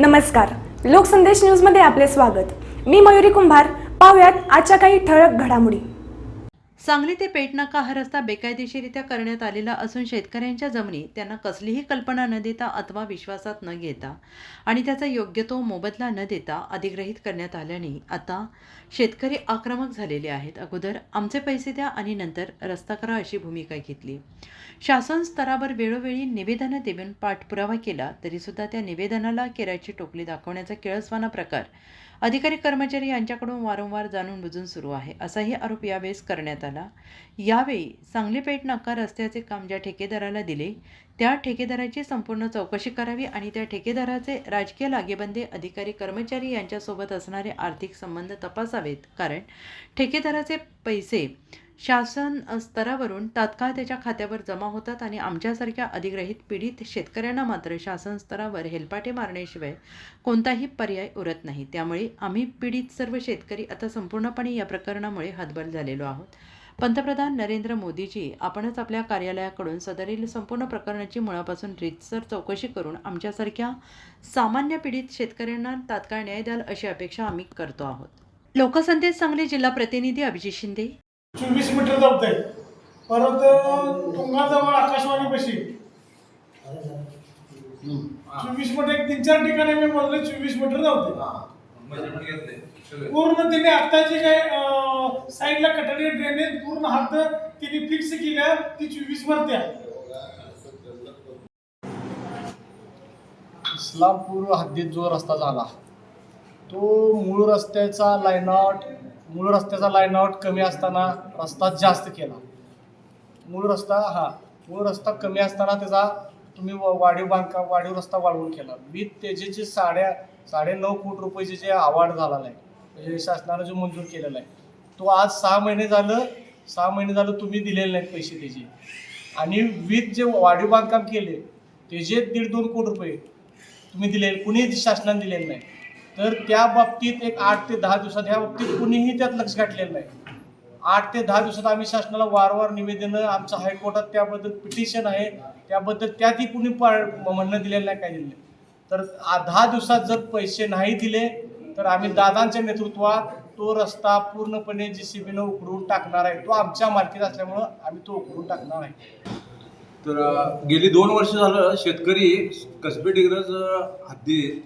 नमस्कार. लोकसंदेश न्यूजमध्ये आपले स्वागत. मी मयुरी कुंभार. पाहुयात आजच्या काही ठळक घडामोडी. सांगली ते पेटनाका हा रस्ता बेकायदेशीरित्या करण्यात आलेला असून शेतकऱ्यांच्या जमिनी त्यांना कसलीही कल्पना न देता अथवा विश्वासात न घेता आणि त्याचा योग्य तो मोबदला न देता अधिग्रहित करण्यात आल्याने आता शेतकरी आक्रमक झालेले आहेत. अगोदर आमचे पैसे द्या आणि नंतर रस्ता करा अशी भूमिका घेतली. शासन स्तरावर वेळोवेळी निवेदनं देऊन पाठपुरावा केला तरीसुद्धा त्या निवेदनाला केराची टोपली दाखवण्याचा केळसवाना प्रकार अधिकारी कर्मचारी यांच्याकडून वारंवार जाणून बुजून सुरू आहे. असाही आरोप यावेळेस करण्यात आला. यावेळी सांगली पेठ नाका रस्त्याचे काम ज्या ठेकेदाराला दिले त्या ठेकेदाराची संपूर्ण चौकशी करावी आणि त्या ठेकेदाराचे राजकीय लागेबंदे अधिकारी कर्मचारी यांच्यासोबत असणारे आर्थिक संबंध तपासावेत. कारण ठेकेदाराचे पैसे शासन स्तरावरून तात्काळ त्याच्या खात्यावर जमा होतात आणि आमच्यासारख्या अधिग्रहित पीडित शेतकऱ्यांना मात्र शासन स्तरावर हेलपाटे मारण्याशिवाय कोणताही पर्याय उरत नाही. त्यामुळे आम्ही पीडित सर्व शेतकरी आता संपूर्णपणे या प्रकरणामुळे हतबल झालेलो आहोत. पंतप्रधान नरेंद्र मोदीजी आपणच आपल्या कार्यालयाकडून सदरील संपूर्ण प्रकरणाची मुळापासून रीतसर चौकशी करून आमच्यासारख्या सामान्य पीडित शेतकऱ्यांना तात्काळ न्याय द्याल अशी अपेक्षा आम्ही करतो आहोत. लोकसंदेश सांगली जिल्हा प्रतिनिधी अभिजित शिंदे चोवीस मीटर धावतंय परत तुंगाजवळ आकाशवाणीपाशी चोवीस मीटर एक तीन चार ठिकाणी मी मोजले चोवीस मीटर धावते पूर्ण तिने आत्ताची काय साईडला कटारी ड्रेनेज पूर्ण हात तिने फिक्स केल्या ती चोवीस भरत्या इस्लामपूर हद्दीत जो रस्ता झाला तो मूळ रस्त्याचा लाईनआउट मूळ रस्त्याचा लाईनआउट कमी असताना रस्ता जास्त केला. मूळ रस्ता हा मूळ रस्ता कमी असताना त्याचा तुम्ही वाढीव बांधकाम वाढीव रस्ता वाढवून केला. मी त्याचे जे साड्या साडे नऊ कोटी रुपयाचे जे अवॉर्ड झालेला आहे म्हणजे शासनानं जो मंजूर केलेला आहे तो आज सहा महिने झालं सहा महिने झालं तुम्ही दिलेले नाहीत पैसे त्याचे. आणि वीज जे वाढीव बांधकाम केले त्याचे दीड दोन कोटी रुपये तुम्ही दिले कुणीही शासनाने दिलेलं नाही. तर त्या बाबतीत एक आठ ते दहा दिवसात ह्या बाबतीत कुणीही त्यात लक्ष घातलेलं नाही. आठ ते दहा दिवसात आम्ही शासनाला वारंवार निवेदनं आमचं हायकोर्टात त्याबद्दल पिटिशन आहे त्याबद्दल त्यातही कुणी म्हणणं दिलेलं नाही काय दिलं नाही. तर दहा दिवसात जर पैसे नाही दिले तर आम्ही दादांच्या नेतृत्वात तो रस्ता पूर्णपणे जी सी बीनं उकरून टाकणार आहे. तो आमच्या मार्केट असल्यामुळं आम्ही तो उकरून टाकणार आहे. तर गेली दोन वर्ष झालं शेतकरी कसबे डिग्रज हद्दीत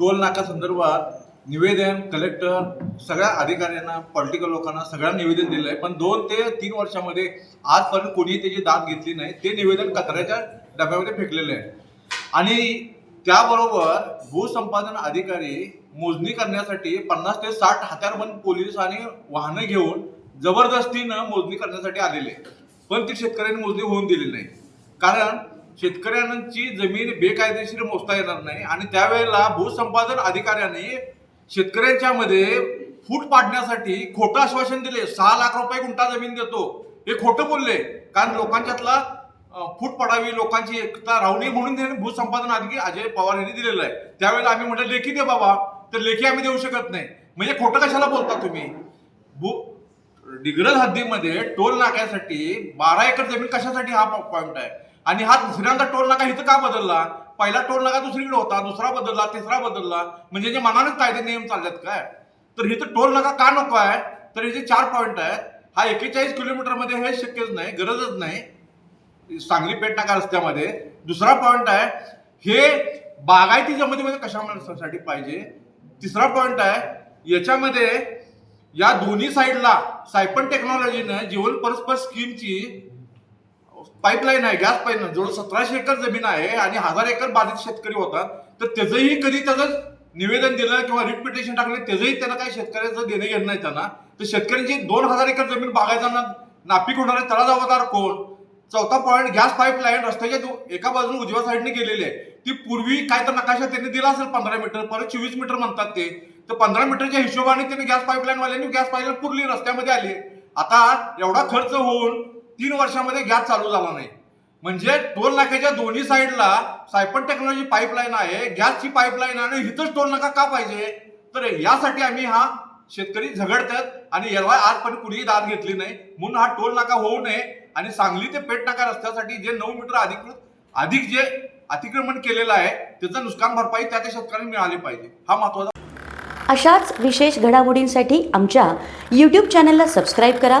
टोल नाका संदर्भात निवेदन कलेक्टर सगळ्या अधिकाऱ्यांना पॉलिटिकल लोकांना सगळ्यांना निवेदन दिलं आहे. पण दोन ते तीन वर्षामध्ये आजपर्यंत कोणीही त्याची दाद घेतली नाही. ते निवेदन कचऱ्याच्या डब्यामध्ये फेकलेलं आहे. आणि त्याबरोबर भूसंपादन अधिकारी मोजणी करण्यासाठी पन्नास ते साठ हत्यारबंद पोलीस आणि वाहनं घेऊन जबरदस्तीनं मोजणी करण्यासाठी आलेले पण ती शेतकऱ्यांनी मोजणी होऊन दिली नाही. कारण शेतकऱ्यांची जमीन बेकायदेशीर मोजता येणार नाही आणि त्यावेळेला भूसंपादन अधिकाऱ्यांनी शेतकऱ्यांच्या मध्ये फूट पाडण्यासाठी खोटं आश्वासन दिले. सहा लाख रुपये गुंठा जमीन देतो. हे खोटं बोलले. कारण लोकांच्यातला फूट पडावी लोकांची एकता राहू नये म्हणून त्यांनी भूसंपादन अधिकारी अजय पवार यांनी दिलेलं आहे. त्यावेळेला आम्ही म्हटलं लेखी दे बाबा. तर लेखी आम्ही देऊ शकत नाही. म्हणजे खोटं कशाला बोलता तुम्ही? भू डिग्रज हद्दीमध्ये टोल नाक्यासाठी बारा एकर जमीन कशासाठी हा पॉईंट आहे? आणि हा दुसऱ्यांदा टोल नाका इथं का बदलला? पहिला टोल नाका दुसरीकडे होता दुसरा बदलला तिसरा बदलला. म्हणजे जे मनानेच कायदे नियम चाललेत काय? तर इथं टोल नाका का नको आहे? तर हे जे चार पॉईंट आहेत हा एकेचाळीस किलोमीटरमध्ये हे शक्यच नाही गरजच नाही. सांगली पेठ नाका रस्त्यामध्ये. दुसरा पॉईंट आहे हे बागायती जमिनीमध्ये कशासाठी पाहिजे? तिसरा पॉईंट आहे याच्यामध्ये या दोन्ही साईडला सायपन टेक्नॉलॉजीनं जीवन परस्पर स्कीमची पाईपलाईन आहे गॅस पाईपलाईन जवळ सतराशे एकर जमीन आहे आणि हजार एकर बाधित शेतकरी होता तर त्याचंही कधी त्याचं निवेदन दिलं किंवा रिट पिटिशन टाकले त्याचंही त्यांना काही शेतकऱ्याचं देणं घेणं नाही त्यांना. तर शेतकऱ्यांची दोन हजार एकर जमीन बागायताना नापीक होणारे त्याला जबाबदार कोण? चौथा पॉईंट गॅस पाईपलाईन रस्त्याच्या एका बाजूने उजव्या साईडने गेलेली आहे. ती पूर्वी काय तर नकाशा त्यांनी दिला असेल पंधरा मीटर परत चोवीस मीटर म्हणतात ते. तर पंधरा मीटरच्या हिशोबाने त्यांनी गॅस पाईपलाईन वाल्यांनी गॅस पाईपलाईन पुरली रस्त्यामध्ये आली. आता एवढा खर्च होऊन तीन वर्षामध्ये गॅस चालू झाला नाही. म्हणजे टोल नाक्याच्या दोन्ही साईडला सायपन टेक्नॉलॉजी पाईपलाईन आहे गॅसची पाईपलाईन आहे आणि इथंच टोल नाका का पाहिजे? तर यासाठी आम्ही हा शेतकरी झगडतात आणि याला आजपर्यंत कुणीही दाद घेतली नाही. म्हणून हा टोल नाका होऊ नये आणि सांगली ते पेट नाका रस्त्यासाठी जे नऊ मीटर अधिकृत अधिक जे अतिक्रमण केलेलं आहे त्याचं नुकसान भरपाई त्या त्या शेतकऱ्यांना मिळाली पाहिजे. हा महत्त्वाचा अशाच विशेष घडामोडींसाठी आमच्या यूट्यूब चॅनलला सबस्क्राईब करा.